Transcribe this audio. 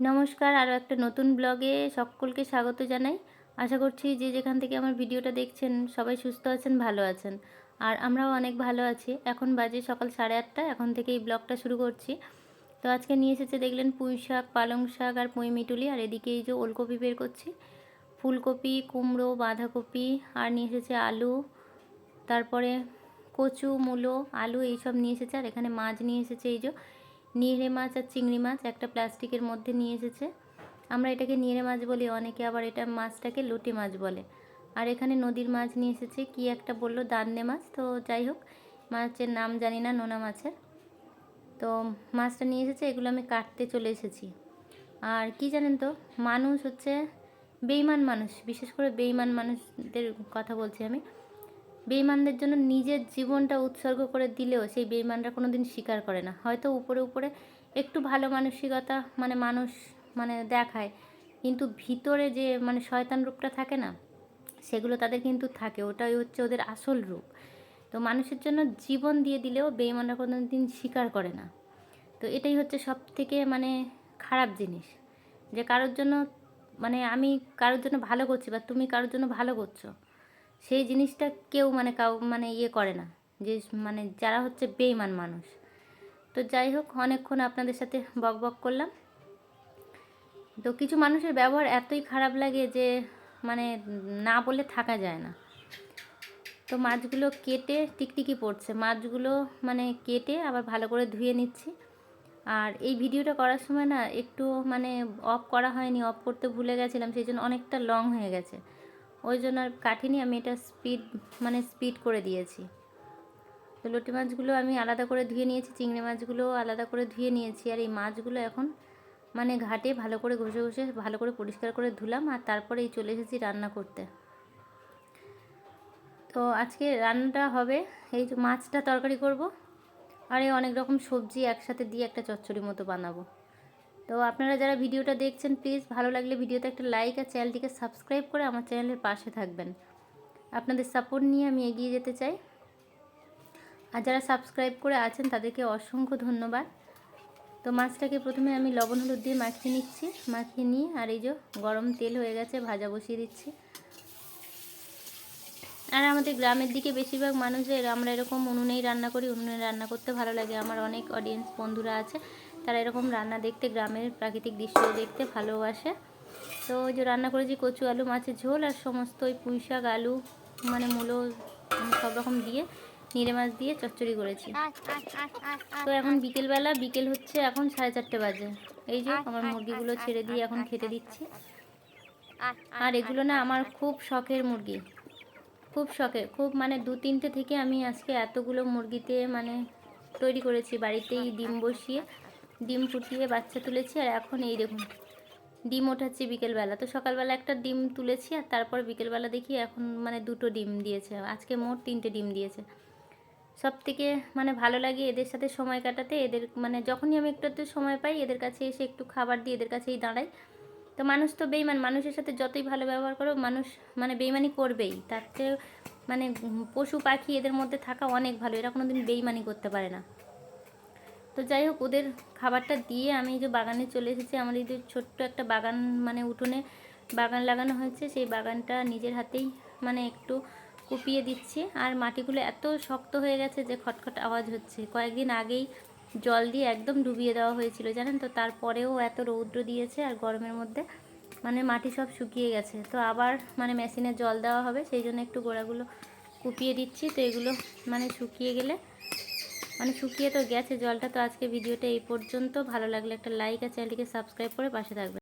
নমস্কার আরও একটা নতুন ব্লগে সকলকে স্বাগত জানাই। আশা করছি যে যেখান থেকে আমার ভিডিওটা দেখছেন, সবাই সুস্থ আছেন, ভালো আছেন। আর আমরাও অনেক ভালো আছি। এখন বাজে সকাল সাড়ে আটটা, এখন থেকে এই ব্লগটা শুরু করছি। তো আজকে নিয়ে এসেছে দেখলেন পুঁই শাক, পালং শাক আর পুঁই মিটুলি। আর এদিকে এই যে ওলকপি বের করছি। ফুলকপি, কুমড়ো, বাঁধাকপি, আর নিয়ে এসেছে আলু। তারপরে কচু, মূলো, আলু, এইসব নিয়ে এসেছে। আর এখানে মাছ নিয়ে এসেছে এই যে নিহরে মাছ আর চিংড়ি মাছ একটা প্লাস্টিকের মধ্যে নিয়ে এসেছে। আমরা এটাকে নিহরে মাছ বলি, অনেকে আবার এটা মাছটাকে লুটি মাছ বলে। আর এখানে নদীর মাছ নিয়ে এসেছে, কি একটা বলল, দান্নে মাছ। তো যাই হোক, মাছের নাম জানি না, নোনা মাছের। তো মাছটা নিয়ে এসেছে, এগুলো আমি কাটতে চলে এসেছি। আর কি জানেন তো, মানুষ হচ্ছে বেইমান মানুষ, বিশেষ করে বেইমান মানুষদের কথা বলছি আমি। বেইমানদের জন্য নিজের জীবনটা উৎসর্গ করে দিলেও সেই বেইমানরা কোনো দিন স্বীকার করে না। হয়তো উপরে উপরে একটু ভালো মানসিকতা মানে মানুষ মানে দেখায়, কিন্তু ভিতরে যে মানে শয়তান রূপটা থাকে না, সেগুলো তাদের কিন্তু থাকে। ওটাই হচ্ছে ওদের আসল রূপ। তো মানুষের জন্য জীবন দিয়ে দিলেও বেইমানরা কোনো দিন স্বীকার করে না। তো এটাই হচ্ছে সব থেকে মানে খারাপ জিনিস, যে কারোর জন্য মানে আমি কারোর জন্য ভালো করছি বা তুমি কারোর জন্য ভালো করছ সেই জিনিসটা কেউ মানে কাউ মানে ইয়ে করে না। যে মানে যারা হচ্ছে বেইমান মানুষ। তো যাই হোক, অনেকক্ষণ আপনাদের সাথে বক বক করলাম। তো কিছু মানুষের ব্যবহার এতই খারাপ লাগে যে মানে না বলে থাকা যায় না। তো মাছগুলো কেটে টিকটিকি পড়ছে। মাছগুলো মানে কেটে আবার ভালো করে ধুয়ে নিচ্ছি। আর এই ভিডিওটা করার সময় না একটু মানে অফ করা হয়নি, অফ করতে ভুলে গেছিলাম, সেই জন্য অনেকটা লং হয়ে গেছে। ওই জন্য আর কাঠিনি, আমি এটা স্পিড মানে স্পিড করে দিয়েছি। তো লটি মাছগুলো আমি আলাদা করে ধুয়ে নিয়েছি, চিংড়ি মাছগুলো আলাদা করে ধুয়ে নিয়েছি, আর এই মাছগুলো এখন মানে ঘাটে ভালো করে ঘষে ঘষে ভালো করে পরিষ্কার করে ধুলাম, আর তারপরে এই চলে এসেছি রান্না করতে। তো আজকে রান্নাটা হবে, এই মাছটা তরকারি করব, আর এই অনেক রকম সবজি একসাথে দিয়ে একটা চচ্চড়ি মতো বানাবো। তো আপনারা যারা ভিডিওটা দেখছেন প্লিজ ভালো লাগলে ভিডিওতে একটা লাইক আর চ্যানেলটিকে সাবস্ক্রাইব করে আমার চ্যানেলের পাশে থাকবেন। আপনাদের সাপোর্ট নিয়ে আমি এগিয়ে যেতে চাই। আর যারা সাবস্ক্রাইব করে আছেন, তাদেরকে অসংখ্য ধন্যবাদ। তো মাছটাকে প্রথমে আমি লবণ হলুদ দিয়ে মাখিয়ে নিচ্ছি। মাখিয়ে নিয়ে আর এই যে গরম তেল হয়ে গেছে, ভাজা বসিয়ে দিচ্ছি। আর আমাদের গ্রামের দিকে বেশিরভাগ মানুষের আমরা এরকম উনুনেই রান্না করি, উনুনে রান্না করতে ভালো লাগে। আমার অনেক অডিয়েন্স বন্ধুরা আছে, তারা এরকম রান্না দেখতে, গ্রামের প্রাকৃতিক দৃশ্য দেখতে ভালোবাসে। তো যে রান্না করেছি কচু, আলু, মাছের ঝোল আর সমস্ত ওই পুঁই শাক, আলু মানে মূলো সব রকম দিয়ে, নিড়ে মাছ দিয়ে চচ্চড়ি করেছি। তো এখন বিকেলবেলা, বিকেল হচ্ছে এখন সাড়ে চারটে বাজে। এই যে আমার মুরগিগুলো ছেড়ে দিয়ে এখন খেতে দিচ্ছি। আর এগুলো না আমার খুব শখের মুরগি। খুব শখে, খুব মানে দু তিনটে থেকে আমি আজকে এতগুলো মুরগিতে মানে তৈরি করেছি। বাড়িতেই ডিম বসিয়ে, ডিম ফুটিয়ে বাচ্চা তুলেছি আর এখন এই দেখুন, ডিম ওঠাচ্ছি বিকেলবেলা। তো সকালবেলা একটা ডিম তুলেছি আর তারপর বিকেলবেলা দেখি এখন মানে দুটো ডিম দিয়েছে। আজকে মোট তিনটে ডিম দিয়েছে। সব থেকে মানে ভালো লাগে এদের সাথে সময় কাটাতে। এদের মানে যখনই আমি একটু সময় পাই, এদের কাছে এসে একটু খাবার দিই, এদের কাছেই দাঁড়াই। তো মানুষ তো বেইমান মানুষের সাথে যতই ভালো ব্যবহার করো, মানুষ মানে বেইমানি করবেই। তার চেয়ে মানে পশু পাখি এদের মধ্যে থাকা অনেক ভালো, এরা কোনো দিন বেইমানি করতে পারে না। তো যাই হোক, ওদের খাবারটা দিয়ে আমি যে বাগানে চলে এসেছি আমার এই যে ছোট্ট একটা বাগান মানে উঠোনে বাগান লাগানো হয়েছে, সেই বাগানটা নিজের হাতেই মানে একটু কুপিয়ে দিচ্ছি। আর মাটিগুলো এত শক্ত হয়ে গেছে যে খটখট আওয়াজ হচ্ছে। কয়েকদিন আগেই জল দিয়ে একদম ডুবিয়ে দেওয়া হয়েছিল, জানেন তো? তারপরেও এত রৌদ্র দিয়েছে আর গরমের মধ্যে মানে মাটি সব শুকিয়ে গেছে। তো আবার মানে মেশিনে জল দেওয়া হবে, সেই জন্য একটু গোড়াগুলো কুপিয়ে দিচ্ছি। তো এগুলো মানে শুকিয়ে গেলে মানে শুকিয়ে তো গেছে জলটা। তো আজকে ভিডিওটা এই পর্যন্ত। ভালো লাগলে একটা লাইক আর চ্যানেলটিকে সাবস্ক্রাইব করে পাশে থাকবে